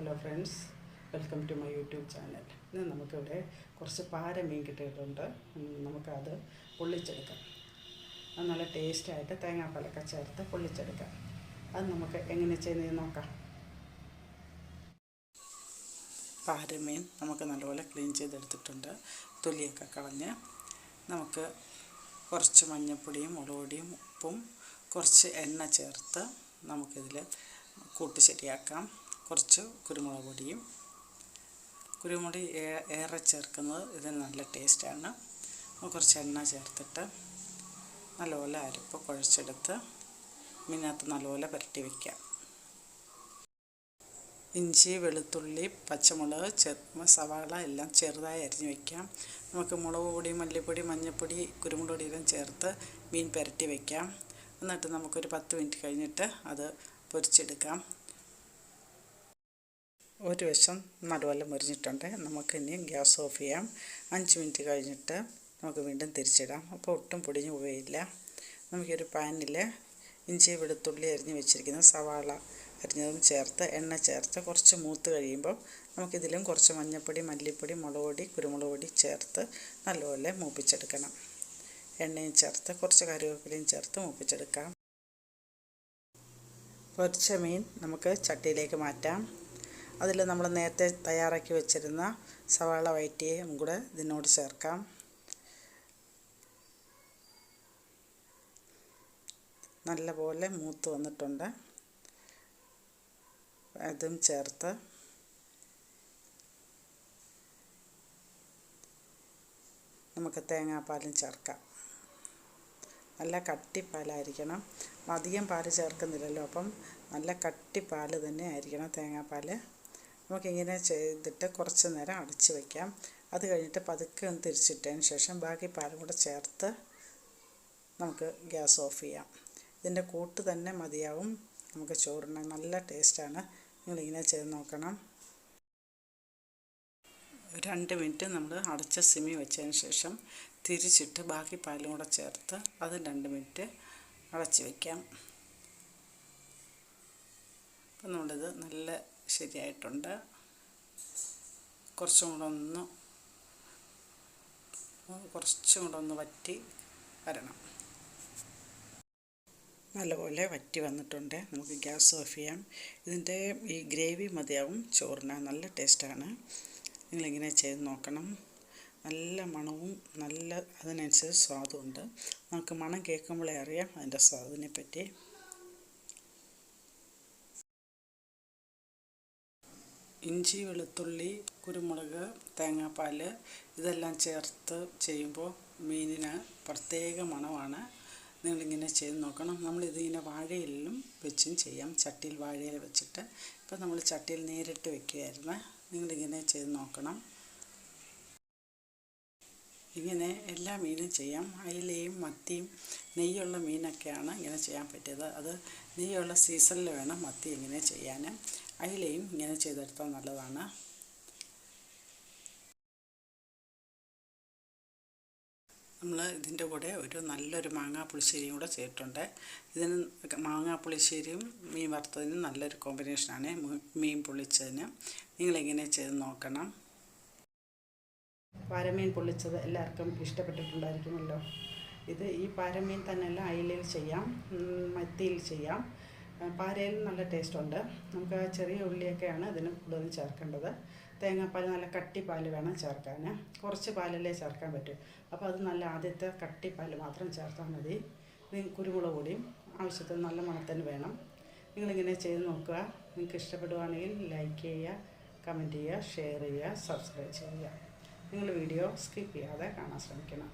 Hello friends welcome to my YouTube channel ഇന്ന് നമുക്കിവിടെ കുറച്ച് പാര മീൻ കിട്ടിയിട്ടുണ്ട് നമുക്കത് പൊള്ളിച്ചെടുക്കാം. അത് നല്ല ടേസ്റ്റായിട്ട് തേങ്ങാപ്പാലൊക്കെ ചേർത്ത് പൊള്ളിച്ചെടുക്കാം. അത് നമുക്ക് എങ്ങനെ ചെയ്യുന്നത് നോക്കാം. പാരമീൻ നമുക്ക് നല്ലപോലെ ക്ലീൻ ചെയ്തെടുത്തിട്ടുണ്ട്. തൊലിയൊക്കെ കളഞ്ഞ് നമുക്ക് കുറച്ച് മഞ്ഞൾപ്പൊടിയും മുളകുപൊടിയും ഉപ്പും കുറച്ച് എണ്ണ ചേർത്ത് നമുക്കിതിൽ കൂട്ടി ശരിയാക്കാം കുറച്ച് കുരുമുളക് പൊടിയും കുരുമുളക് ഏറെ ചേർക്കുന്നത് ഇതിന് നല്ല ടേസ്റ്റാണ്. കുറച്ച് എണ്ണ ചേർത്തിട്ട് നല്ലപോലെ അരപ്പ് കുഴച്ചെടുത്ത് മീനകത്ത് നല്ലപോലെ പുരട്ടി വയ്ക്കാം ഇഞ്ചി വെളുത്തുള്ളി പച്ചമുളക് ചെ സവാള എല്ലാം ചെറുതായി അരിഞ്ഞ് വയ്ക്കാം നമുക്ക് മുളക് പൊടി മല്ലിപ്പൊടി മഞ്ഞൾപ്പൊടി കുരുമുളക് പൊടി എല്ലാം ചേർത്ത് മീൻ പുരട്ടി വയ്ക്കാം എന്നിട്ട് നമുക്കൊരു പത്ത് മിനിറ്റ് കഴിഞ്ഞിട്ട് അത് പൊരിച്ചെടുക്കാം. ഒരു വശം നടുവല്ല നമുക്ക് ഇനി ഗ്യാസ് ഓഫ് ചെയ്യാം. അഞ്ച് മിനിറ്റ് കഴിഞ്ഞിട്ട് നമുക്ക് വീണ്ടും തിരിച്ചിടാം. അപ്പോൾ ഒട്ടും പൊടിഞ്ഞു പോയില്ല. നമുക്കൊരു പാനിൽ ഇഞ്ചി വെളുത്തുള്ളി അരിഞ്ഞ് വെച്ചിരിക്കുന്ന സവാള അരിഞ്ഞതും ചേർത്ത് എണ്ണ ചേർത്ത് കുറച്ച് മൂത്ത് കഴിയുമ്പോൾ നമുക്കിതിലും കുറച്ച് മഞ്ഞൾപ്പൊടി മല്ലിപ്പൊടി മുളക് പൊടി കുരുമുളക് പൊടി ചേർത്ത് നല്ലപോലെ മൂപ്പിച്ചെടുക്കണം. എണ്ണയും ചേർത്ത് കുറച്ച് കറിവേപ്പിലയും ചേർത്ത് മൂപ്പിച്ചെടുക്കാം. പൊരിച്ച മീൻ നമുക്ക് ചട്ടിയിലേക്ക് മാറ്റാം. അതിൽ നമ്മൾ നേരത്തെ തയ്യാറാക്കി വെച്ചിരുന്ന സവാള വയറ്റിയും കൂടെ ഇതിനോട് ചേർക്കാം. നല്ലപോലെ മൂത്ത് വന്നിട്ടുണ്ട്. അതും ചേർത്ത് നമുക്ക് തേങ്ങാപ്പാലും ചേർക്കാം. നല്ല കട്ടിപ്പാലായിരിക്കണം. അധികം പാൽ ചേർക്കുന്നില്ലല്ലോ അപ്പം നല്ല കട്ടിപ്പാൽ തന്നെ ആയിരിക്കണം തേങ്ങാപ്പാൽ നമുക്കിങ്ങനെ ചെയ്തിട്ട് കുറച്ച് നേരം അടച്ച് വയ്ക്കാം അത് കഴിഞ്ഞിട്ട് പതുക്കെ ഒന്ന് തിരിച്ചിട്ടതിന് ശേഷം ബാക്കി പാലും കൂടെ ചേർത്ത് നമുക്ക് ഗ്യാസ് ഓഫ് ചെയ്യാം. ഇതിന്റെ കൂട്ട് തന്നെ മതിയാവും. നമുക്ക് ചോറിന് നല്ല ടേസ്റ്റാണ്. നിങ്ങളിങ്ങനെ ചെയ്ത് നോക്കണം. രണ്ട് മിനിറ്റ് നമ്മൾ അടച്ച സിമി വെച്ചതിന് ശേഷം തിരിച്ചിട്ട് ബാക്കി പാലും കൂടെ ചേർത്ത് അത് രണ്ട് മിനിറ്റ് അടച്ച് വയ്ക്കാം അപ്പം നമ്മളിത് നല്ല ശരിയായിട്ടുണ്ട്. കുറച്ചും കൂടെ ഒന്ന് കുറച്ചും കൂടെ ഒന്ന് വറ്റി വരണം. നല്ലപോലെ വറ്റി വന്നിട്ടുണ്ട്. നമുക്ക് ഗ്യാസ് ഓഫ് ചെയ്യാം. ഇതിന്റെ ഈ ഗ്രേവി മതിയാവും. ചോറിന് നല്ല ടേസ്റ്റാണ്. നിങ്ങളിങ്ങനെ ചെയ്ത് നോക്കണം. നല്ല മണവും നല്ല അതിനനുസരിച്ച് സ്വാദുമുണ്ട് നമുക്ക് മണം കേൾക്കുമ്പോഴേ അറിയാം അതിന്റെ സ്വാദിനെ പറ്റി ഇഞ്ചി വെളുത്തുള്ളി കുരുമുളക് തേങ്ങാപ്പാൽ ഇതെല്ലാം ചേർത്ത് ചെയ്യുമ്പോൾ മീനിന് പ്രത്യേക മണമാണ്. നിങ്ങളിങ്ങനെ ചെയ്ത് നോക്കണം. നമ്മളിതിങ്ങനെ വാഴയിലും വെച്ചും ചെയ്യാം. ചട്ടിയിൽ വാഴയിൽ വെച്ചിട്ട്. ഇപ്പം നമ്മൾ ചട്ടിയിൽ നേരിട്ട് വെക്കുകയായിരുന്നു. നിങ്ങളിങ്ങനെ ചെയ്ത് നോക്കണം. ഇങ്ങനെ എല്ലാ മീനും ചെയ്യാം. അയിലയും മത്തിയും നെയ്യുള്ള മീനൊക്കെയാണ് ഇങ്ങനെ ചെയ്യാൻ പറ്റിയത്. അത് നെയ്യുള്ള സീസണിൽ വേണം മത്തി ഇങ്ങനെ ചെയ്യാൻ. അയിലയും ഇങ്ങനെ ചെയ്തെടുത്താൽ നല്ലതാണ്. നമ്മൾ ഇതിന്റെ കൂടെ ഒരു നല്ലൊരു മാങ്ങാ പുളിശ്ശേരിയും കൂടെ ചെയ്തിട്ടുണ്ട്. ഇതിന് മാങ്ങാ പുളിശ്ശേരിയും മീൻ വറുത്തതിനും നല്ലൊരു കോമ്പിനേഷനാണ് മീൻ പൊള്ളിച്ചതിന്. നിങ്ങളിങ്ങനെ ചെയ്ത് നോക്കണം. പാരമീൻ പൊള്ളിച്ചത് എല്ലാവർക്കും ഇഷ്ടപ്പെട്ടിട്ടുണ്ടായിരിക്കുമല്ലോ. ഇത് ഈ പാരമീൻ തന്നെയല്ല അയിലയിൽ ചെയ്യാം മത്തിയിൽ ചെയ്യാം. പാരയിൽ നല്ല ടേസ്റ്റ് ഉണ്ട്. നമുക്ക് ചെറിയ ഉള്ളിയൊക്കെയാണ് ഇതിന് കൂടുതലും ചേർക്കേണ്ടത്. തേങ്ങാപ്പാൽ നല്ല കട്ടിപ്പാൽ വേണം ചേർക്കാൻ. കുറച്ച് പാലല്ലേ ചേർക്കാൻ പറ്റൂ. അപ്പോൾ അത് നല്ല ആദ്യത്തെ കട്ടിപ്പാൽ മാത്രം ചേർത്താൽ മതി. കുരുമുളക് പൊടിയും ആവശ്യത്തിന് നല്ല മണത്തിന് വേണം. നിങ്ങളിങ്ങനെ ചെയ്ത് നോക്കുക. നിങ്ങൾക്ക് ഇഷ്ടപ്പെടുവാണെങ്കിൽ ലൈക്ക് ചെയ്യുക കമന്റ് ചെയ്യുക ഷെയർ ചെയ്യുക സബ്സ്ക്രൈബ് ചെയ്യുക. നിങ്ങൾ വീഡിയോ സ്കിപ്പ് ചെയ്യാതെ കാണാൻ ശ്രമിക്കണം.